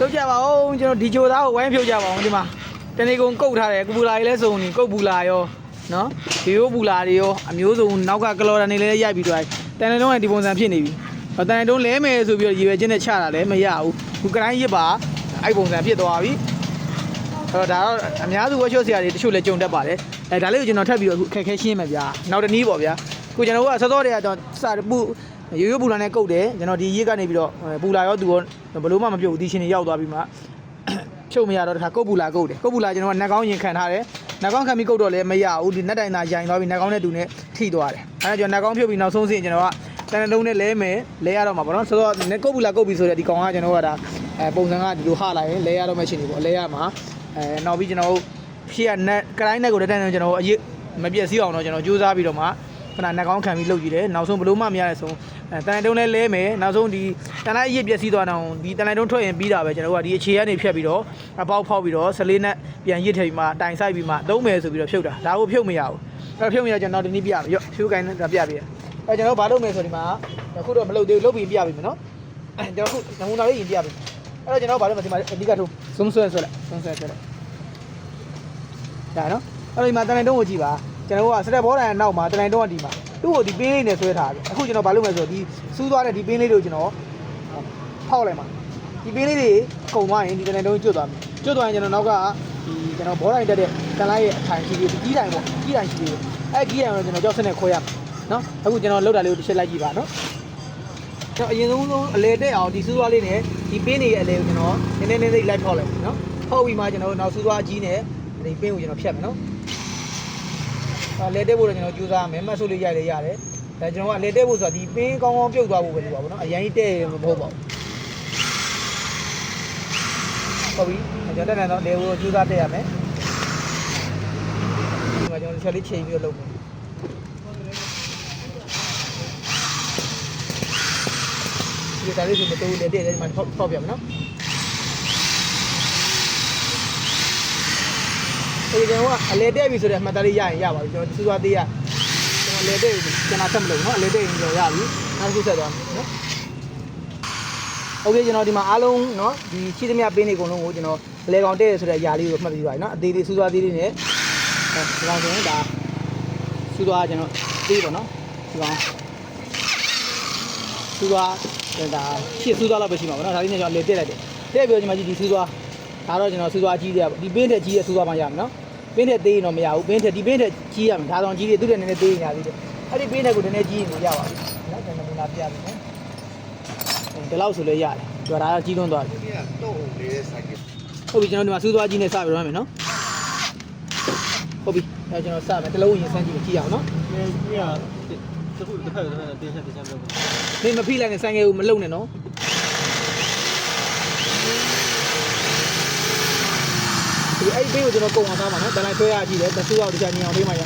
ပြုတ်ကြပါဦးကျွန်တော်ဒီဂျိုသားကိုဝိုင်းဖြုတ်ကြပါဦးဒီမှာတနေ့ကုန်ကုတ်ထားတယ်ကူပူလာကြီးလဲစုံနေကုတ်ပူလာရောနော်ဒီရိုးပူလာတွေရောအမျိုးစုံနောက်ကကလော်ဒန်တွေလည်းရိုက်ပြီးသွားတယ်တန်တန်တုံးကဒီပုံစံဖြစ်နေပြီဟောတန်တန်တုံးလဲမယ်ဆိုပြီးတော့ရည်ရွယ်ချင်းနဲ့ချတာလည်းမရဘူးခုကတိုင်းရစ်ပါအဲ့ပုံစံဖြစ်သွားပြီအဲ့တော့ဒါတော့အများစုဝက်ရှော့ဆရာတွေတချို့လည်းကြုံတတ်ပါတယ်အဲဒါလေးကိုကျွန်တော်ထပ်ပြီးတော့အခုအခက်ခဲရှင်းမယ်ဗျာနောက်တစ်နည်းပေါ့ဗျာခုကျွန်တော်ကစောစောတည်းကတော့စပူ ရိုးရိုးပူလာနဲ့ကုတ်တယ်ကျွန်တော်ဒီရစ်ကနေပြီးတော့ပူလာရောသူရောဘလို့မှမပြုတ်ဘူးဒီရှင်တွေရောက်သွားပြီးမှဖြုတ်မရတော့တခါကုတ်ပူလာကုတ်တယ်ကုတ်ပူလာကျွန်တော်ကနှက်ကောင်းရင်ခံထားတယ်နှက်ကောင်းခံပြီးကုတ်တော့လည်းမရဘူးဒီနှက်တိုင်သာရိုင်သွားပြီးနှက်ကောင်းနဲ့တူနဲ့ထိသွားတယ်အဲဒါကျွန်တော်နှက်ကောင်းဖြုတ်ပြီးနောက်ဆုံးစရင်ကျွန်တော်ကတန်တလုံးနဲ့လဲမယ်လဲရတော့မှာပေါ့နော်ဆိုတော့နေကုတ်ပူလာကုတ်ပြီးဆိုတော့ဒီကောင်ကကျွန်တော်ကဒါအဲပုံစံကဒီလိုဟလိုက်ရင်လဲရတော့မှရှင်နေပေါ့လဲရမှာအဲနောက်ပြီးကျွန်တော်ရှေ့ကနှက်ကတိုင်းနှက်ကိုတက်တက်ကျွန်တော်အရေးမပြည့်စည်အောင်တော့ကျွန်တော်ကြိုးစားပြီးတော့မှခဏနှက်ကောင်းခံပြီးလုပ်ကြည့်တယ်နောက်ဆုံးဘလို့မှမရတဲ့ဆုံးအဲ တန်တုံးလဲလဲမယ်နောက်ဆုံးဒီတန်လိုက်အရေးပြည့်စည်သွားတော့ဒီတန်လိုက်တုံးထွက်ရင်ပြီးတာပဲကျွန်တော်ကဒီအခြေကနေဖြတ်ပြီးတော့အပေါက်ဖောက်ပြီးတော့ဆလေးနဲ့ပြန်ရစ်ထည့်ပြီးမှတိုင်ဆိုင်ပြီးမှသုံးမယ်ဆိုပြီးတော့ဖြုတ်တာဒါကိုဖြုတ်မရဘူးအဲဖြုတ်မရကျွန်တော်ဒီနေ့ပြမယ်ရော့ဖြုတ်ကိုင်းနဲ့ပြပြပြအဲကျွန်တော်ဘာလုပ်မယ်ဆိုဒီမှာအခုတော့မလုပ်သေးဘူးလုပ်ပြီးပြပြီမယ်နော်အဲကျွန်တော်အခုနမူနာလေးရင်ပြပြီအဲ့တော့ကျွန်တော်ဘာလုပ်မလဲဒီမှာအဓိကထုံးစုံဆွဲဆွဲလိုက်စုံဆွဲဆွဲလိုက်ဒါနော်အဲ့ဒီမှာတန်လိုက်တုံးကိုကြည့်ပါကျွန်တော်ကစတက်ဘောတိုင်နောက်မှာတန်လိုက်တုံးကဒီမှာ သူ့ကိုဒီပင်းလေးနဲ့ဆွဲထားတယ်အခုကျွန်တော်ဘာလုပ်မလဲဆိုတော့ဒီစူးသွားတဲ့ဒီပင်းလေးတွေကိုကျွန်တော်ဖောက်လိုက်မှာဒီပင်းလေးတွေကုန်သွားရင်ဒီတန်လိုက်တုံးကျွတ်သွားမယ်ကျွတ်သွားရင်ကျွန်တော်နောက်ကဒီကျွန်တော်ဘောတိုင်တက်တဲ့တန်လိုက်ရဲ့အထိုင်ရှိသေးတယ်ကြီးတိုင်ပေါ့ကြီးတိုင်ရှိသေးတယ်အဲ့ကြီးတိုင်ကိုကျွန်တော်ကြောက်စနဲ့ခွဲရမယ်နော်အခုကျွန်တော်လောက်တာလေးကိုတစ်ချက်လိုက်ကြည့်ပါနော်ကျွန်တော်အရင်ဆုံးဆုံးအလဲတက်အောင်ဒီစူးသွားလေးနဲ့ဒီပင်းနေရဲ့အလဲကိုကျွန်တော်နည်းနည်းနည်းလေးလိုက်ဖောက်လိုက်မယ်နော်ဖောက်ပြီးမှကျွန်တော်နောက်စူးသွားအကြီးနဲ့ဒီပင်းကိုကျွန်တော်ဖြတ်မယ်နော်အဲ လဲတက်ဖို့တော့ကျွန်တော်ကြိုးစားမယ်မတ်ဆုပ်လေးရိုက်လေးရတယ်ဒါကျွန်တော်ကလဲတက်ဖို့ဆိုတာဒီပင်းကောင်းကောင်းပြုတ်သွားဖို့ပဲလို့ပါဗောနော်အရင်ကြီးတဲ့မဟုတ်ပါဘူးဟုတ်ပြီကျွန်တော်တက်နေတော့လဲဖို့ကြိုးစားတက်ရမယ်ဒီမှာကျွန်တော်ချက်လေးချိန်ပြီးတော့လုပ်မယ်ဒီစားလေးဆိုမတိုးလေတဲ့ဒီမှာဖောက်ဖောက်ပြမယ်နော် ဒီကျွန်တော်ကအလဲတဲ့ပြီဆိုတဲ့အမှတ်တရရရင်ရပါပြီကျွန်တော်စူးသွားသေးရကျွန်တော်လဲတဲ့ကျွန်တော်ဆက်မလို့နော်အလဲတဲ့ရင်ကျွန်တော်ရပြီနောက်တစ်ခုဆက်သွားမယ်နော်โอเคကျွန်တော်ဒီမှာအားလုံးเนาะဒီချီသမျှပင်းတွေအကုန်လုံးကိုကျွန်တော်လေကောင်တဲ့ဆိုတဲ့အရာလေးကိုမှတ်ပြီးပါပြီเนาะအသေးလေးစူးသွားသေးလေးနဲ့ဒီကောင်ဆိုရင်ဒါစူးသွားကျွန်တော်သေးပါเนาะဒီကောင် စူးသွားဒါရှစ်စူးသွားလောက်ပဲရှိမှာပေါ့နော်ဒါလေးနဲ့ကျွန်တော်လေတက်လိုက်တယ်တက်ပြီးတော့ကျွန်မကြီးဒီစူးသွား ဒါတော့ကျွန်တော်စူးသွားကြီးတယ်ဒီပင်းတဲ့ကြီးရဲ့စူးသွားမှရမယ်နော်ပင်းတဲ့သေးရင်တော့မရဘူးပင်းတဲ့ဒီပင်းတဲ့ကြီးရမယ်ဒါတော့ကြီးတယ်သူ့တဲ့နည်းနည်းသေးရင်ရသေးတယ်အဲ့ဒီပင်းတဲ့ကိုနည်းနည်းကြီးရင်ရပါပြီနော်ကျွန်တော်ကလာပြပြီနော်ဒီလောက်ဆိုလဲရတယ်သူကဒါကြီးသွန်းသွားပြီဒီကတော့လေးဆိုင်ကဟုတ်ပြီကျွန်တော်ဒီမှာစူးသွားကြီးနဲ့စပြီးတော့မယ်နော်ဟုတ်ပြီအဲကျွန်တော်စမယ်တလုံးရင်စမ်းကြည့်ကြည့်အောင်နော်ဒီကတခုတစ်ဖက်တစ်ဖက်တင်းချက်တင်းချက်လုပ်နေမဖိလိုက်နဲ့စမ်းခဲ့ဦးမလုံနဲ့နော် အဲ့ဒီဘေးကိုကျွန်တော်ကုံအောင်သားမှာနော်တန်လိုက်ဆွဲရကြည့်တယ်တဆူအောင်တရားညင်အောင်ပေးမှရ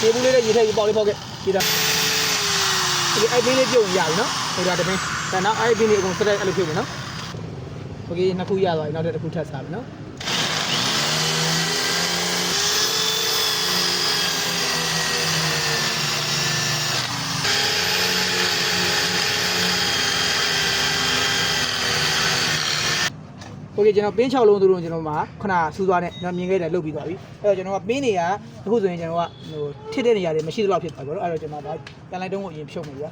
ဒီဘူးလေးနဲ့ရေထည့်ပြီးပေါက်လေးပေါက်ခဲ့ကြည့်တာဒီအဲ့ဘေးလေးပြုတ်ရင်ရပြီနော်ဟိုဒါတပင်းဒါနောက်အဲ့ဘေးလေးအကုန်စက်အဲ့လိုပြုတ်မယ်နော်โอเคနှစ်ခုရသွားပြီနောက်တစ်ခုထပ်စားပြီနော် โอเคကျွန်တော်ပင်း6လုံးသူတို့ကျွန်တော်မှာခုနစူးသွားနဲ့ကျွန်တော်မြင်ခဲ့တယ်လုတ်ပြီးသွားပြီအဲ့တော့ကျွန်တော်ကပင်းတွေကအခုဆိုရင်ကျွန်တော်ကဟိုထစ်တဲ့နေရာတွေမရှိသလောက်ဖြစ်သွားပြီပေါ့နော်အဲ့တော့ကျွန်တော်ကပြန်လိုက်တုံးကိုအရင်ဖြုတ်မယ်ဗျာ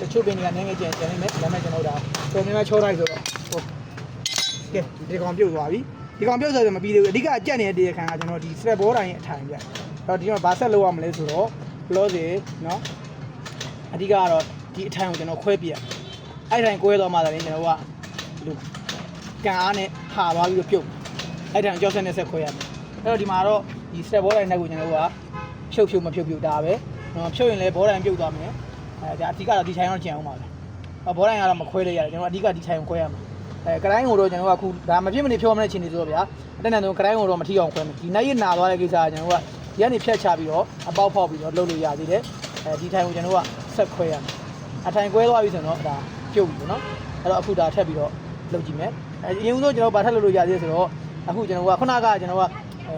တချို့ပင်းတွေကနည်းငယ်ကျန်ကျန်နေမယ်ဒါပေမဲ့ကျွန်တော်တို့ဒါတော်များများချောလိုက်ဆိုတော့ဟိုကဲဒီကောင်ပြုတ်သွားပြီဒီကောင်ပြုတ်ဆိုတော့မပြီးသေးဘူးအဓိကအကြက်နေတဲ့တရားခံကကျွန်တော်ဒီ strap ball တိုင်းရဲ့အထိုင်ဗျအဲ့တော့ဒီမှာဘာဆက်လုပ်ရမလဲဆိုတော့ close ရေနော်အဓိကကတော့ဒီအထိုင်ကိုကျွန်တော်ခွဲပြရအဲ့ထိုင်ကွဲသွားမှသာလေကျွန်တော်ကဒီလိုကန်အားနဲ့ဟာသွားပြီးတော့ပြုတ်အဲ့ထိုင်ကြောက်ဆက်နဲ့ဆက်ခွဲရမယ်အဲ့တော့ဒီမှာတော့ဒီ step ball line နဲ့ကိုကျွန်တော်ကဖြုတ်ဖြုတ်မဖြုတ်ဖြုတ်ဒါပဲနော်ဖြုတ်ရင်လည်း ball line ပြုတ်သွားမယ်အဲဒါအဓိကတော့ဒီထိုင်တော့ကျန်အောင်ပါပဲအော် ball line ကတော့မခွဲလို့ရတယ်ကျွန်တော်အဓိကဒီထိုင်ကိုခွဲရမှာအဲကတိုင်းကိုတော့ကျွန်တော်ကအခုဒါမဖြစ်မနေဖြောမတဲ့ချင်းနေဆိုတော့ဗျာအတက်နဲ့တော့ကတိုင်းကိုတော့မထီအောင်ခွဲမယ်ဒီနိုင်ရနာသွားတဲ့ကိစ္စကကျွန်တော်က ဒီကနေဖြတ်ချပြီးတော့အပေါက်ဖောက်ပြီးတော့လုပ်လို့ရသေးတယ်အဲဒီထိုင်ကိုကျွန်တော်ကဆက်ခွဲရမယ်အထိုင်ခွဲသွားပြီဆိုတော့ဒါပြုတ်ပြီပေါ့နော်အဲ့တော့အခုဒါထပ်ပြီးတော့လုပ်ကြည့်မယ်အဲအရင်ဆုံးကျွန်တော်ဗာထပ်လုပ်လို့ရသေးတယ်ဆိုတော့အခုကျွန်တော်ကခုနကကျွန်တော်က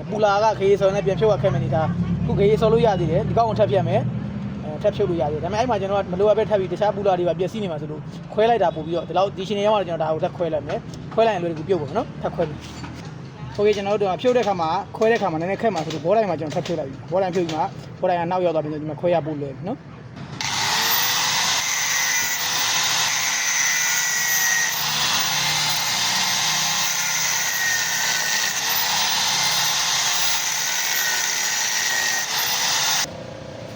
ပူလာကခေးဆော်နဲ့ပြန်ဖြုတ်ရခဲ့မယ်နေတာအခုခေးဆော်လို့ရသေးတယ်ဒီကောက်ကိုထပ်ပြတ်မယ်အဲထပ်ဖြုတ်လို့ရသေးတယ်ဒါပေမဲ့အဲ့မှာကျွန်တော်ကမလိုအပ်ပဲထပ်ပြီးတခြားပူလာတွေပါပြည့်စည်နေမှာဆိုလို့ခွဲလိုက်တာပို့ပြီးတော့ဒီလောက်ဒီရှင်နေရောက်တော့ကျွန်တော်ဒါကိုထပ်ခွဲလိုက်မယ်ခွဲလိုက်ရင်လွယ်ကူပြုတ်ပါမယ်နော်ထပ်ခွဲပြီိုကေကျွန်တော်တို့ကဖြုတ်တဲ့ခါမှာခွဲတဲ့ခါမှာနည်းနည်းခက်မှာဆိုတော့ဘောတိုင်းမှာကျွန်တော်ထပ်ဖြုတ်လိုက်ပြီဘောတိုင်းဖြုတ်ပြီးမှဘောတိုင်းကနောက်ရောက်သွားပြီးဆိုဒီမှာခွဲရပို့လွယ်နော်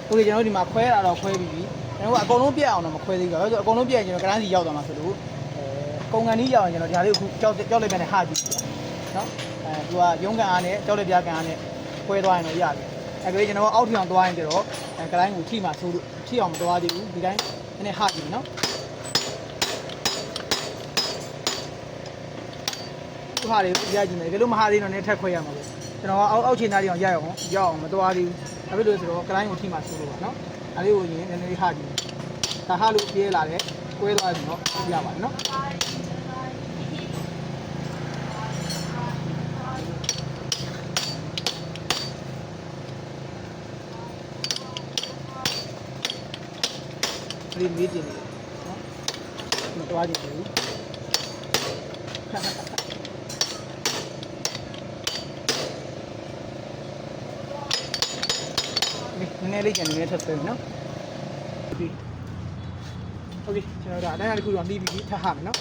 ကိုကျွန်တော်တို့ဒီမှာခွဲတာတော့ခွဲပြီးပြီကျွန်တော်ကအကုန်လုံးပြက်အောင်တော့မခွဲသေးဘူးကွာဆိုတော့အကုန်လုံးပြက်ရင်ကျွန်တော်ကရမ်းစီရောက်သွားမှာဆိုလို့အဲကုန်ကန်ကြီးရောက်ရင်ကျွန်တော်ဒီဟာလေးကိုကြောက်ကြောက်လိုက်ပြန်နဲ့ဟာကြည့်နော် အဲသူကရုံးကန်အားနဲ့ကြောက်လိုက်ပြကန်အားနဲ့ခွဲသွားရင်တော့ရပြီ။အဲဒါလေးကျွန်တော်အောက်ထီအောင်သွားရင်ကျတော့အဲကလိုင်းကိုထိမှဆိုလို့ထိအောင်မသွားသေးဘူးဒီတိုင်းနည်းနည်းဟာကြည့်နော်ဒီဟာလေးရကြည့်မယ်ဒီလိုမဟာသေးတော့နည်းထက်ခွဲရမှာပေါ့ကျွန်တော်ကအောက်အောက်ခြေသားလေးအောင်ရရအောင်ရအောင်မသွားသေးဘူး။ဒါဖြစ်လို့ဆိုတော့ကလိုင်းကိုထိမှဆိုလို့ပါနော်။အဲလေးကိုရင်နည်းနည်းလေးဟာကြည့်။ဒါဟာလို့ပြေးလာတယ်။ကွဲသွားပြီနော်။ရပါတယ်နော်။ ဒီလေးကြည့်နေနော်။မသွားကြည့်ဘူး။ဒီနည်းနည်းလေးကြံနေနေထပ်ဆွဲမယ်နော်။ဒီโอเคကျွန်တော်တို့အတိုင်းအတစ်ခုတော့ပြီးပြီထပ်ဟာမယ်နော်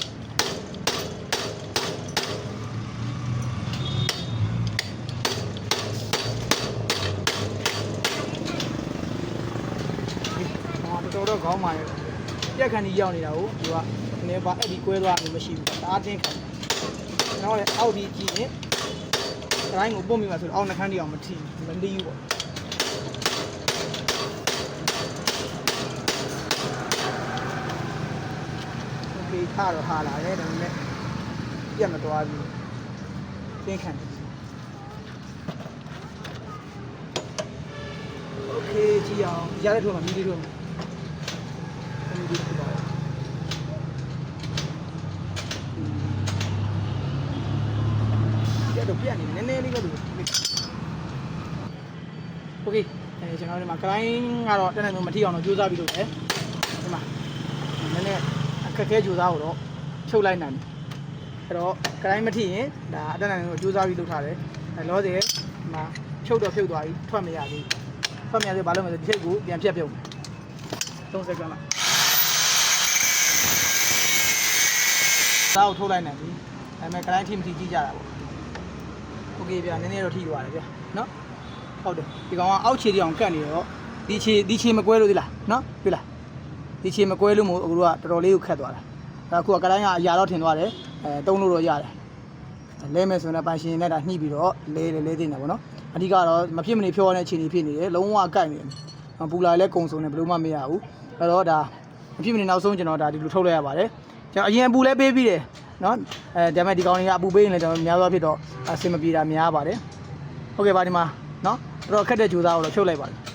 ခေါင်းမာရပြက်ခဏီရောက်နေတာကိုသူကနည်းပါအဲ့ဒီကွဲသွားလို့မရှိဘူးတအားတင်းခံကျွန်တော်လည်းအောက်ဒီကြည့်ရင်တိုင်းကိုပုံမိမှာဆိုတော့အောက်နှခမ်းတီအောင်မထီမလီးဘူးပေါ့ โอเคခါတော့ဟာလာတယ်ဒါပေမဲ့ပြတ်မသွားဘူးသင်ခံတယ်โอเคကြည့်အောင်ရတဲ့ထုံးမှာမြည်လေးထုံး โอเคအဲကျွန်တော်ဒီမှာ client ကတော့တက်နေလို့မထီအောင်တော့ကြိုးစားပြီးလို့တယ်ဒီမှာ နည်းနည်းအခက်အခဲကြိုးစားကိုတော့ချုပ်လိုက်နိုင်တယ်အဲ့တော့ကတိုင်းမထိရင်ဒါအတက်နိုင်ကိုကြိုးစားပြီးလုပ်ထားတယ်အဲ့လောဆယ်ဒီမှာချုပ်တော့ဖြုတ်သွားပြီထွက်မရသေးဘူးထွက်မရသေးဘာလို့လဲဆိုဒီချိတ်ကိုပြန်ဖြတ်ပြုတ်မယ်30စက္ကန့်လောက်ဒါကိုထုတ်လိုက်နိုင်ပြီအဲ့မဲ့ကတိုင်းထိမထိကြည့်ကြတာပေါ့โอเคဗျာနည်းနည်းတော့ထိသွားတယ်ဗျာနော် ဟုတ်တယ်ဒီကောင်ကအောက်ခြေတီအောင်ကတ်နေတော့ဒီခြေဒီခြေမကွဲလို့သီလားနော်ပြီလားဒီချေမကွဲလို့မို့အခုတို့ကတော်တော်လေးကိုခက်သွားတာဒါအခုကကတိုင်းကအရာတော့ထင်သွားတယ်အဲတုံးလို့တော့ရတယ်လဲမယ်ဆိုရင်ပိုင်ရှင်နဲ့ဒါညှိပြီးတော့လဲလဲလဲသိနေတာပေါ့နော်အဓိကတော့မဖြစ်မနေဖြောတဲ့ခြေနေဖြစ်နေတယ်လုံးဝအကိုက်နေတယ်ပူလာလဲကုံစုံနေဘယ်လို့မှမရဘူးအဲ့တော့ဒါမဖြစ်မနေနောက်ဆုံးကျွန်တော်ဒါဒီလိုထုတ်လိုက်ရပါတယ်ကျွန်တော်အရင်အပူလဲပေးပြီးတယ်နော်အဲဒါပေမဲ့ဒီကောင်တွေကအပူပေးရင်လည်းကျွန်တော်များသောဖြစ်တော့အဆင်မပြေတာများပါတယ်ဟုတ်ကဲ့ပါဒီမှာနော်တော် တော်ခက်တဲ့ကြိုးစားကိုတော့ဖြုတ်လိုက်ပါတယ်